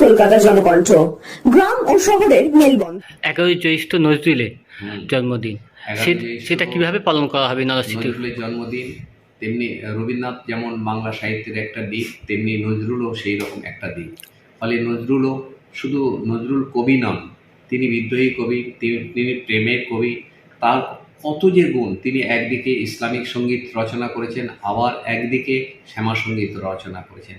কলকাতা জনকণ্ঠ গ্রাম ও শহরের মেলবন্ধন। এগারোই জ্যৈষ্ঠ জন্মদিন। সেটা কীভাবে পালন করা হবে নরসিটি নজরুলের জন্মদিন তেমনি রবীন্দ্রনাথ যেমন বাংলা সাহিত্যের একটা দিক তেমনি নজরুলও সেই রকম একটা দিক ফলে নজরুলও শুধু নজরুল কবি নন, তিনি বিদ্রোহী কবি, তিনি- প্রেমের কবি, তার কত যে গুণ তিনি একদিকে ইসলামিক সংগীত রচনা করেছেন, আবার একদিকে শ্যামা সংগীত রচনা করেছেন।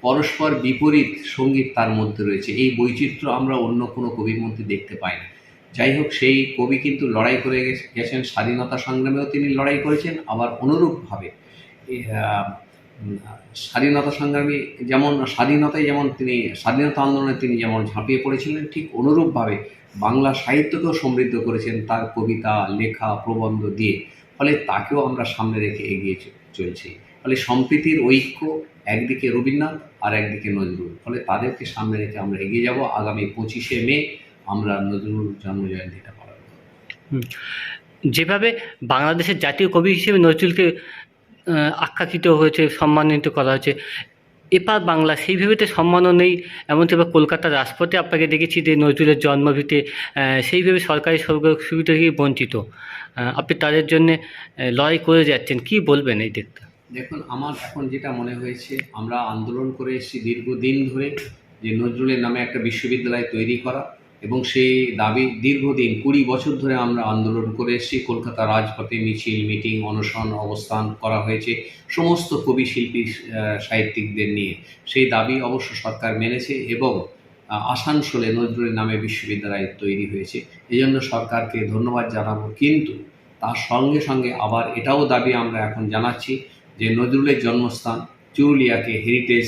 পরস্পর বিপরীত সংগীত তার মধ্যে রয়েছে। এই বৈচিত্র্য আমরা অন্য কোনো কবির মধ্যে দেখতে পাই না। যাই হোক, সেই কবি কিন্তু লড়াই করে গেছ- গেছেন স্বাধীনতা সংগ্রামেও তিনি লড়াই করেছেন, আবার অনুরূপভাবে। স্বাধীনতা সংগ্রামী যেমন, স্বাধীনতায় যেমন তিনি, স্বাধীনতা আন্দোলনে তিনি যেমন ঝাঁপিয়ে পড়েছিলেন, ঠিক অনুরূপভাবে বাংলা সাহিত্যকেও সমৃদ্ধ করেছেন তার কবিতা, লেখা, প্রবন্ধ দিয়ে। ফলে তাকেও আমরা সামনে রেখে এগিয়ে চলছি। ফলে সম্প্রীতির ঐক্য একদিকে রবীন্দ্রনাথ আর একদিকে নজরুল। ফলে তাদেরকে সামনে রেখে আমরা এগিয়ে যাব। আগামী পঁচিশে মে আমরা নজরুল জন্মজয়ন্তীটা পালন করব। যেভাবে বাংলাদেশের জাতীয় কবি হিসেবে নজরুলকে আহ, আখ্যায়িত হয়েছে সম্মানিত করা হয়েছে। এপার বাংলা সেইভাবে তো সম্মানও নেই। এমনকি এবার কলকাতার রাজপথে আপনাকে দেখেছি যে নজরুলের জন্মভিতে সেইভাবে সরকারি সুবিধা থেকে বঞ্চিত। আপনি তাদের জন্য লড়াই করে যাচ্ছেন কি বলবেন এই দিকটা? দেখুন আমার এখন যেটা মনে হয়েছে আমরা আন্দোলন করে এসেছি দীর্ঘদিন ধরে যে নজরুলের নামে একটা বিশ্ববিদ্যালয় তৈরি করা। এবং সেই দাবি দীর্ঘদিন, কুড়ি বছর ধরে আমরা আন্দোলন করে এসেছি। কলকাতা রাজপথে মিছিল, মিটিং, অনশন, অবস্থান করা হয়েছে সমস্ত কবি শিল্পী সাহিত্যিকদের নিয়ে। সেই দাবি অবশ্য সরকার মেনেছে এবং আসানসোলে নজরুলের নামে বিশ্ববিদ্যালয় তৈরি হয়েছে। এই জন্য সরকারকে ধন্যবাদ জানাব, কিন্তু তার সঙ্গে সঙ্গে আবার এটাও দাবি আমরা এখন জানাচ্ছি যে নজরুলের জন্মস্থান চুরুলিয়াকে হেরিটেজ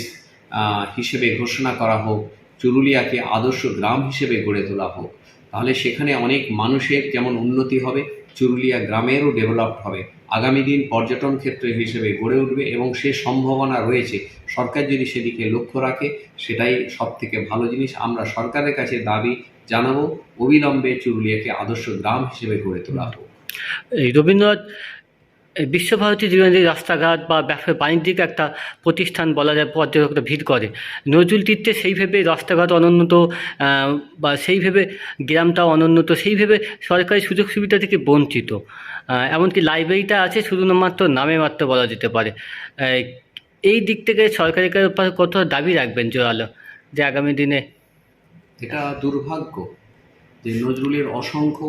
হিসেবে ঘোষণা করা হোক। চুরুলিয়াকে আদর্শ গ্রাম হিসেবে গড়ে তোলা হোক। তাহলে সেখানে অনেক মানুষের যেমন উন্নতি হবে, চুরুলিয়া গ্রামেরও ডেভেলপ হবে। আগামী দিন পর্যটন ক্ষেত্র হিসেবে গড়ে উঠবে এবং সে সম্ভাবনা রয়েছে। সরকার যদি সেদিকে লক্ষ্য রাখে, সেটাই সব থেকে ভালো জিনিস। আমরা সরকারের কাছে দাবি জানাব, অবিলম্বে চুরুলিয়াকে আদর্শ গ্রাম হিসেবে গড়ে তোলা হোক। এই রবীন্দ্রনাথ বিশ্বভারতী জীবনের রাস্তাঘাট বা ব্যবসা বাণিজ্যিক একটা প্রতিষ্ঠান বলা যায়, পর্যটকরা ভিড় করে। নজরুল তীর্থে সেইভাবে রাস্তাঘাট অনুন্নত বা সেইভাবে গ্রামটাও অনুন্নত সেইভাবে সরকারি সুযোগ সুবিধা থেকে বঞ্চিত। এমনকি লাইব্রেরিটা আছে শুধুমাত্র নামে মাত্র বলা যেতে পারে। এই দিক থেকে সরকারি উপর কত দাবি রাখবেন জোরালো, যে আগামী দিনে এটা দুর্ভাগ্য যে নজরুলের অসংখ্য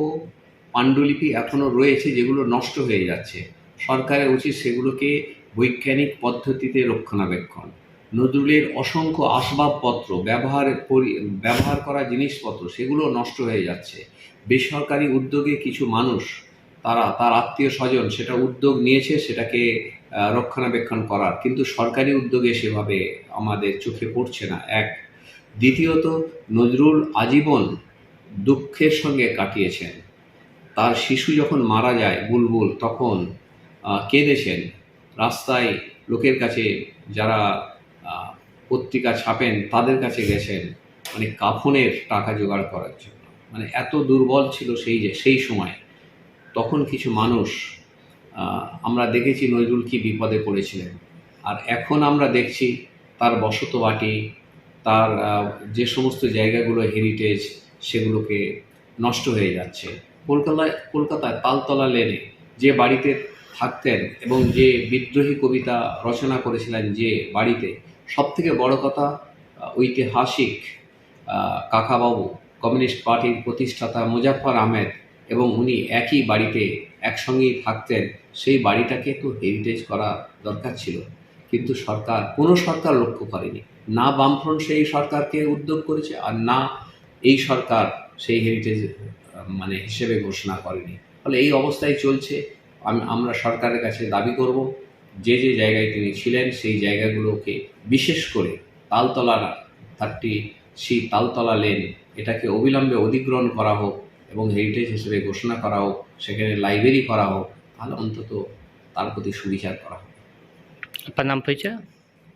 পাণ্ডুলিপি এখনও রয়েছে যেগুলো নষ্ট হয়ে যাচ্ছে। সরকারের উচিত সেগুলোকে বৈজ্ঞানিক পদ্ধতিতে রক্ষণাবেক্ষণ। নজরুলের অসংখ্য আসবাবপত্র, ব্যবহার ব্যবহার করা জিনিসপত্র, সেগুলো নষ্ট হয়ে যাচ্ছে। বেসরকারি উদ্যোগে কিছু মানুষ, তারা, তার আত্মীয় স্বজন সেটা উদ্যোগ নিয়েছে, সেটাকে রক্ষণাবেক্ষণ করার। কিন্তু সরকারি উদ্যোগে সেভাবে আমাদের চোখে পড়ছে না। এক। দ্বিতীয়ত, নজরুল আজীবন দুঃখের সঙ্গে কাটিয়েছেন। তার শিশু যখন মারা যায়, বুলবুল, তখন কেঁদেছেন রাস্তায় লোকের কাছে যারা পত্রিকা ছাপেন, তাদের কাছে গেছেন মানে কাফনের টাকা জোগাড় করার জন্য। মানে এত দুর্বল ছিল সেই যে, সেই সময়। তখন কিছু মানুষ আমরা দেখেছি নজরুল কি বিপদে পড়েছিলেন। আর এখন আমরা দেখছি তার বসত বাটি, তার যে সমস্ত জায়গাগুলো হেরিটেজ সেগুলোকে নষ্ট হয়ে যাচ্ছে। কলকাতায় কলকাতায় তালতলা লেনে যে বাড়িতে থাকতেন এবং যে বিদ্রোহী কবিতা রচনা করেছিলেন যে বাড়িতে, সবথেকে বড় কথা ঐতিহাসিক কাকাবাবু, কমিউনিস্ট পার্টির প্রতিষ্ঠাতা মুজাফর আহমেদ এবং উনি একই বাড়িতে একসঙ্গেই থাকতেন, সেই বাড়িটাকে তো হেরিটেজ করা দরকার ছিল। কিন্তু সরকার, কোনো সরকার লক্ষ্য করেনি। না বামফ্রন্ট সেই সরকারকে উদ্যোগ করেছে আর না এই সরকার সেই হেরিটেজ মানে হিসেবে ঘোষণা করেনি। ফলে এই অবস্থায় চলছে। আমরা সরকারের কাছে দাবি করব, যে যে জায়গায় তিনি ছিলেন, সেই জায়গাগুলোকে বিশেষ করে Taltala thirty C Taltala lane, এটাকে অবিলম্বে অধিগ্রহণ করা হোক এবং হেরিটেজ হিসেবে ঘোষণা করা হোক, সেখানে লাইব্রেরি করা হোক, তাহলে অন্তত তার প্রতি সুবিচার করা হোক। আপনার নাম পরিচয়?